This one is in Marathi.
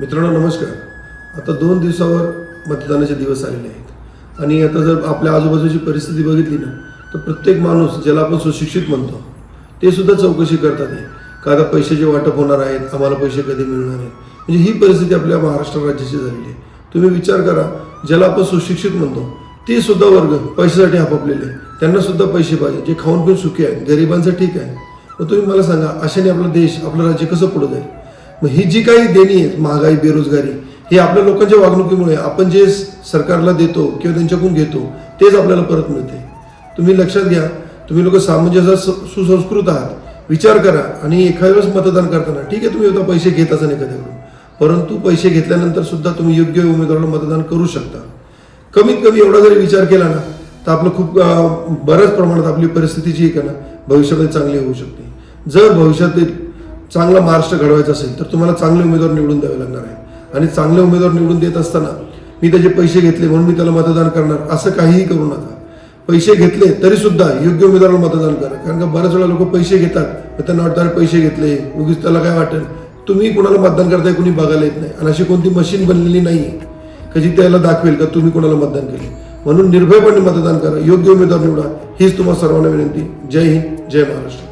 मित्रांनो नमस्कार. आता दोन दिवसावर मतदानाचे दिवस आलेले आहेत. आणि आता जर आपल्या आजूबाजूची परिस्थिती बघितली ना तर प्रत्येक माणूस ज्याला आपण सुशिक्षित म्हणतो ते सुद्धा चौकशी करतात का आता पैशाचे वाटप होणार आहेत आम्हाला पैसे कधी मिळणार आहेत? म्हणजे ही परिस्थिती आपल्या महाराष्ट्र राज्याची झालेली आहे. तुम्ही विचार करा ज्याला आपण सुशिक्षित म्हणतो ते सुद्धा वर्ग पैशासाठी आपापलेले आहे. त्यांना सुद्धा पैसे पाहिजे. जे खाऊन पिऊन सुखी आहेत गरिबांचं ठीक आहे. मग तुम्ही मला सांगा अशाने आपला देश आपलं राज्य कसं पुढे जाईल? मग ही जी काही देणी आहेत महागाई बेरोजगारी हे आपल्या लोकांच्या वागणुकीमुळे आपण जे सरकारला देतो किंवा त्यांच्याकडून घेतो तेच आपल्याला परत मिळते. तुम्ही लक्षात घ्या तुम्ही लोक सामंजस्य सुसंस्कृत आहात विचार करा आणि एखाद्या वेळेस मतदान करताना ठीक आहे तुम्ही आता पैसे घेत असाल एखाद्याकडून परंतु पैसे घेतल्यानंतर सुद्धा तुम्ही योग्य उमेदवाराला मतदान करू शकता. कमीत कमी एवढा जरी विचार केला ना तर आपलं खूप बऱ्याच प्रमाणात आपली परिस्थिती जी आहे का ना भविष्यामध्ये चांगली होऊ शकते. जर भविष्यातील चांगला महाराष्ट्र घडवायचा असेल तर तुम्हाला चांगले उमेदवार निवडून द्यावे लागणार आहे. आणि चांगले उमेदवार निवडून देत असताना मी त्याचे पैसे घेतले म्हणून मी त्याला मतदान करणार असं काहीही करू नका. पैसे घेतले तरी सुद्धा योग्य उमेदवाराला मतदान करा. कारण का बऱ्याच वेळा लोक पैसे घेतात त्यांना वाटतं पैसे घेतले उगीच त्याला काय वाटेल? तुम्ही कुणाला मतदान करताय कुणी बघायला येत नाही. आणि अशी कोणती मशीन बनलेली नाही का जी त्याला दाखवेल का तुम्ही कोणाला मतदान केले? म्हणून निर्भयपणे मतदान करा योग्य उमेदवार निवडा. हीच तुम्हाला सर्वांना विनंती. जय हिंद जय महाराष्ट्र.